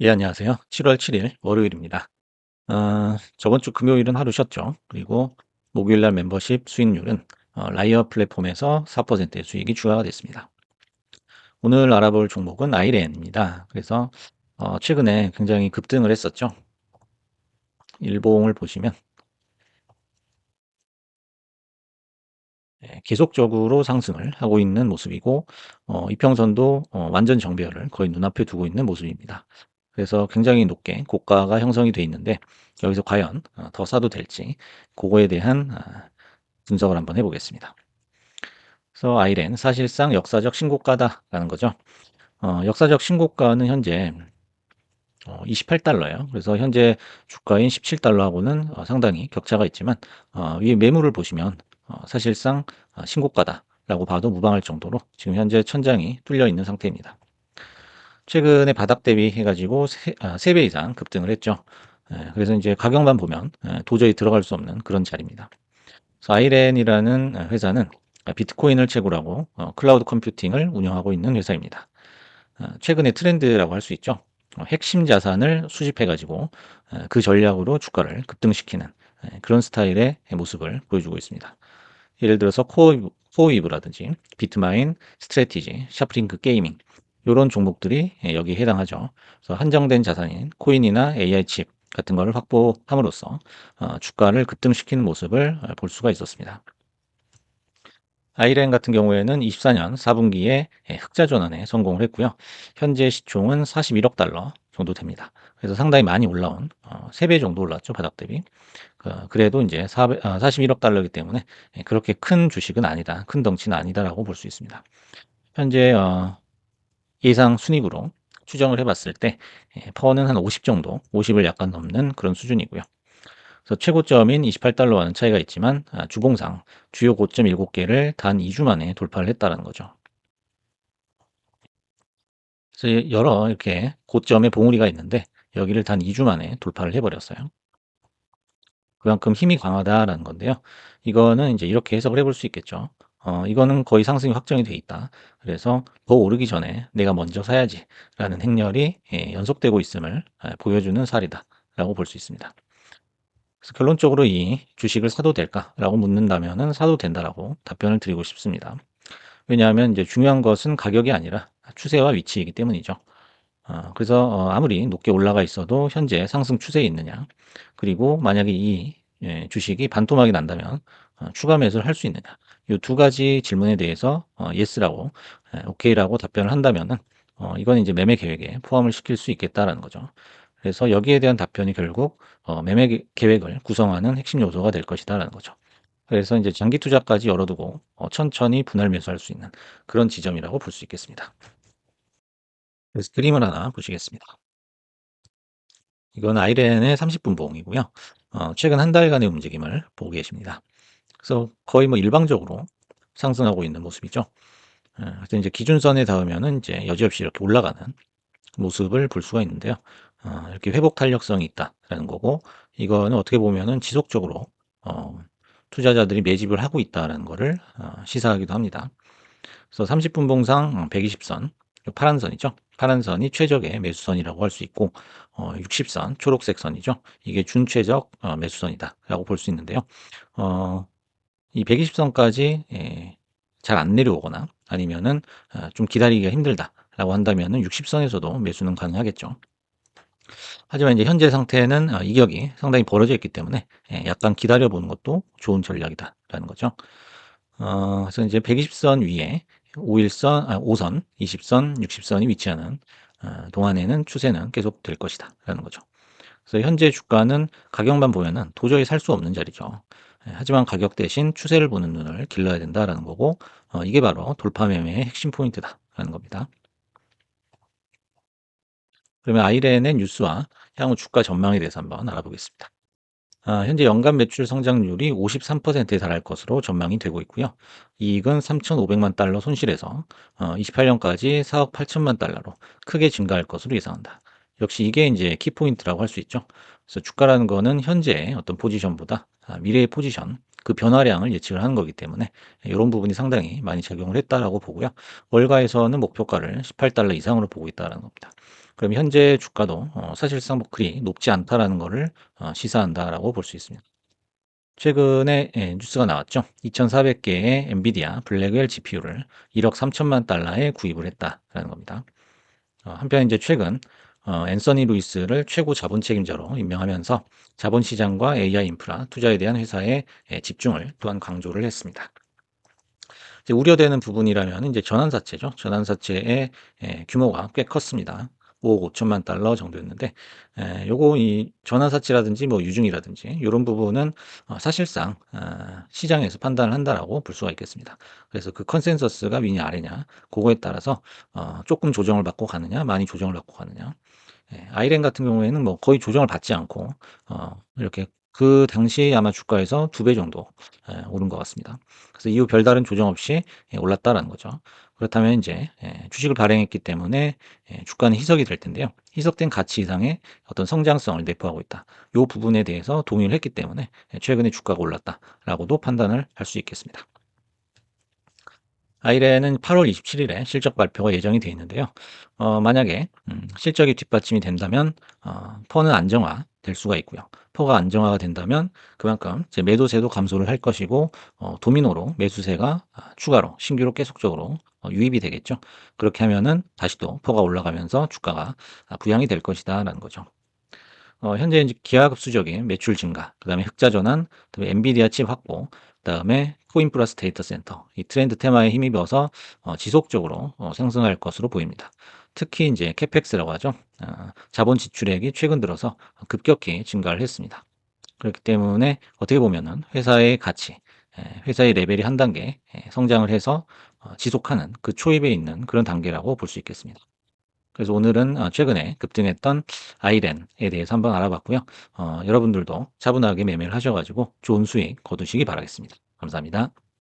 예, 안녕하세요. 7월 7일 월요일입니다. 어, 저번 주 금요일은 하루 쉬었죠. 그리고 목요일 날 멤버십 수익률은 어, 라이어 플랫폼에서 4%의 수익이 추가가 됐습니다. 오늘 알아볼 종목은 아이렌입니다. 그래서 어, 최근에 굉장히 급등을 했었죠. 일봉을 보시면 예, 계속적으로 상승을 하고 있는 모습이고 어, 이평선도 어, 완전 정배열을 거의 눈앞에 두고 있는 모습입니다. 그래서 굉장히 높게 고가가 형성이 돼 있는데 여기서 과연 어, 더 사도 될지 그거에 대한 아, 분석을 한번 해보겠습니다. 그래서 아이렌 사실상 역사적 신고가다라는 거죠. 어, 역사적 신고가는 현재 어, 28달러예요. 그래서 현재 주가인 17달러하고는 어, 상당히 격차가 있지만 어, 위에 매물을 보시면 어, 사실상 어, 신고가다라고 봐도 무방할 정도로 지금 현재 천장이 뚫려 있는 상태입니다. 최근에 바닥 대비 해가지고 세, 아, 3배 이상 급등을 했죠. 예, 그래서 이제 가격만 보면 예, 도저히 들어갈 수 없는 그런 자리입니다. 아이렌이라는 회사는 비트코인을 채굴하고 어, 클라우드 컴퓨팅을 운영하고 있는 회사입니다. 어, 최근의 트렌드라고 할 수 있죠. 어, 핵심 자산을 수집해가지고 어, 그 전략으로 주가를 급등시키는 예, 그런 스타일의 모습을 보여주고 있습니다. 예를 들어서 코어, 코어이브라든지 비트마인, 스트레티지, 샤프링크 게이밍 이런 종목들이 예, 여기에 해당하죠. 그래서 한정된 자산인 코인이나 AI 칩 같은 것을 확보함으로써 어, 주가를 급등시키는 모습을 어, 볼 수가 있었습니다. 아이렌 같은 경우에는 24년 4분기에 예, 흑자 전환에 성공을 했고요. 현재 시총은 41억 달러 정도 됩니다. 그래서 상당히 많이 올라온 어, 3배 정도 올랐죠 바닥 대비. 그, 그래도 이제 400, 어, 41억 달러이기 때문에 예, 그렇게 큰 주식은 아니다, 큰 덩치는 아니다라고 볼 수 있습니다. 현재 어, 예상 순익으로 추정을 해봤을 때 예, 퍼는 한 50 정도, 50을 약간 넘는 그런 수준이고요. 그래서 최고점인 28달러와는 차이가 있지만 아, 주봉상 주요 고점 7개를 단 2주 만에 돌파를 했다는 거죠. 그래서 여러 이렇게 고점의 봉우리가 있는데 여기를 단 2주 만에 돌파를 해버렸어요. 그만큼 힘이 강하다라는 건데요. 이거는 이제 이렇게 해석을 해볼 수 있겠죠. 어, 이거는 거의 상승이 확정이 돼 있다. 그래서 더 오르기 전에 내가 먼저 사야지라는 행렬이 예, 연속되고 있음을 예, 보여주는 사례다라고 볼 수 있습니다. 그래서 결론적으로 이 주식을 사도 될까라고 묻는다면은 사도 된다라고 답변을 드리고 싶습니다. 왜냐하면 이제 중요한 것은 가격이 아니라 추세와 위치이기 때문이죠. 어, 그래서 어, 아무리 높게 올라가 있어도 현재 상승 추세에 있느냐, 그리고 만약에 이 예, 주식이 반토막이 난다면 어, 추가 매수를 할 수 있느냐, 이 두 가지 질문에 대해서 어, yes라고, 예, ok라고 답변을 한다면은 어, 이건 이제 매매 계획에 포함을 시킬 수 있겠다라는 거죠. 그래서 여기에 대한 답변이 결국 어, 매매 계획을 구성하는 핵심 요소가 될 것이다라는 거죠. 그래서 이제 장기 투자까지 열어두고 어, 천천히 분할 매수할 수 있는 그런 지점이라고 볼 수 있겠습니다. 그래서 그림을 하나 보시겠습니다. 이건 아이렌의 30분 봉이고요. 어, 최근 한 달간의 움직임을 보고 계십니다. 그래서 거의 뭐 일방적으로 상승하고 있는 모습이죠. 예, 그래서 이제 기준선에 닿으면은 이제 여지없이 이렇게 올라가는 모습을 볼 수가 있는데요. 어, 이렇게 회복 탄력성이 있다라는 거고 이거는 어떻게 보면은 지속적으로 어, 투자자들이 매집을 하고 있다라는 것을 어, 시사하기도 합니다. 그래서 30분 봉상 120선 파란 선이죠. 파란 선이 최적의 매수선이라고 할 수 있고 어, 60선 초록색 선이죠. 이게 준최적 어, 매수선이다라고 볼 수 있는데요. 어, 이 120선까지 예, 잘안 내려오거나 아니면은 어, 좀 기다리기가 힘들다라고 한다면은 60선에서도 매수는 가능하겠죠. 하지만 이제 현재 상태는 어, 이격이 상당히 벌어져 있기 때문에 예, 약간 기다려 보는 것도 좋은 전략이다라는 거죠. 어, 그래서 이제 120선 위에 5일선, 아, 5선, 20선, 60선이 위치하는 어, 동안에는 추세는 계속 될 것이다 라는 거죠. 그래서 현재 주가는 가격만 보면은 도저히 살 수 없는 자리죠. 예, 하지만 가격 대신 추세를 보는 눈을 길러야 된다라는 거고 어, 이게 바로 돌파 매매의 핵심 포인트다라는 겁니다. 그러면 아이렌의 뉴스와 향후 주가 전망에 대해서 한번 알아보겠습니다. 아, 현재 연간 매출 성장률이 53%에 달할 것으로 전망이 되고 있고요. 이익은 3,500만 달러 손실에서 어, 28년까지 4억 8천만 달러로 크게 증가할 것으로 예상한다. 역시 이게 이제 키포인트라고 할 수 있죠. 그래서 주가라는 거는 현재의 어떤 포지션보다 아, 미래의 포지션, 그 변화량을 예측을 하는 거기 때문에 이런 부분이 상당히 많이 작용을 했다라고 보고요. 월가에서는 목표가를 18달러 이상으로 보고 있다는 겁니다. 그럼 현재 주가도 어, 사실상 뭐 그리 높지 않다라는 것을 어, 시사한다라고 볼 수 있습니다. 최근에 예, 뉴스가 나왔죠. 2,400개의 엔비디아 블랙웰 GPU를 1억 3천만 달러에 구입을 했다라는 겁니다. 어, 한편 이제 최근 어, 앤서니 루이스를 최고 자본 책임자로 임명하면서 자본 시장과 AI 인프라 투자에 대한 회사의 예, 집중을 또한 강조를 했습니다. 우려되는 부분이라면 이제 전환사채죠. 전환사채의 예, 규모가 꽤 컸습니다. 5억 5천만 달러 정도였는데, 에, 요거 이 전환사채라든지 뭐 유증이라든지 이런 부분은 어, 사실상 어, 시장에서 판단을 한다라고 볼 수가 있겠습니다. 그래서 그 컨센서스가 위냐 아래냐 그거에 따라서 어, 조금 조정을 받고 가느냐 많이 조정을 받고 가느냐 예, 아이랜 같은 경우에는 뭐 거의 조정을 받지 않고 어, 이렇게 그 당시 아마 주가에서 두 배 정도 예, 오른 것 같습니다. 그래서 이후 별다른 조정 없이 예, 올랐다라는 거죠. 그렇다면 이제 예, 주식을 발행했기 때문에 예, 주가는 희석이 될 텐데요. 희석된 가치 이상의 어떤 성장성을 내포하고 있다. 이 부분에 대해서 동의를 했기 때문에 예, 최근에 주가가 올랐다라고도 판단을 할 수 있겠습니다. 아이렌은 8월 27일에 실적 발표가 예정이 되어 있는데요. 어, 만약에 음, 실적이 뒷받침이 된다면 어, 퍼는 안정화 될 수가 있고요. 퍼가 안정화가 된다면 그만큼 이제 매도세도 감소를 할 것이고 어, 도미노로 매수세가 아, 추가로 신규로 계속적으로 어, 유입이 되겠죠. 그렇게 하면은 다시 또 퍼가 올라가면서 주가가 아, 부양이 될 것이다라는 거죠. 어, 현재 이제 기하급수적인 매출 증가, 그 다음에 흑자 전환, 그 다음에 엔비디아 칩 확보, 그 다음에 코인 플러스 데이터 센터 이 트렌드 테마에 힘입어서 어, 지속적으로 어, 상승할 것으로 보입니다. 특히 이제 캐펙스라고 하죠. 어, 자본 지출액이 최근 들어서 급격히 증가를 했습니다. 그렇기 때문에 어떻게 보면은 회사의 가치, 에, 회사의 레벨이 한 단계 에, 성장을 해서 어, 지속하는 그 초입에 있는 그런 단계라고 볼 수 있겠습니다. 그래서 오늘은 어, 최근에 급등했던 아이렌에 대해서 한번 알아봤고요. 어, 여러분들도 차분하게 매매를 하셔가지고 좋은 수익 거두시기 바라겠습니다. 감사합니다.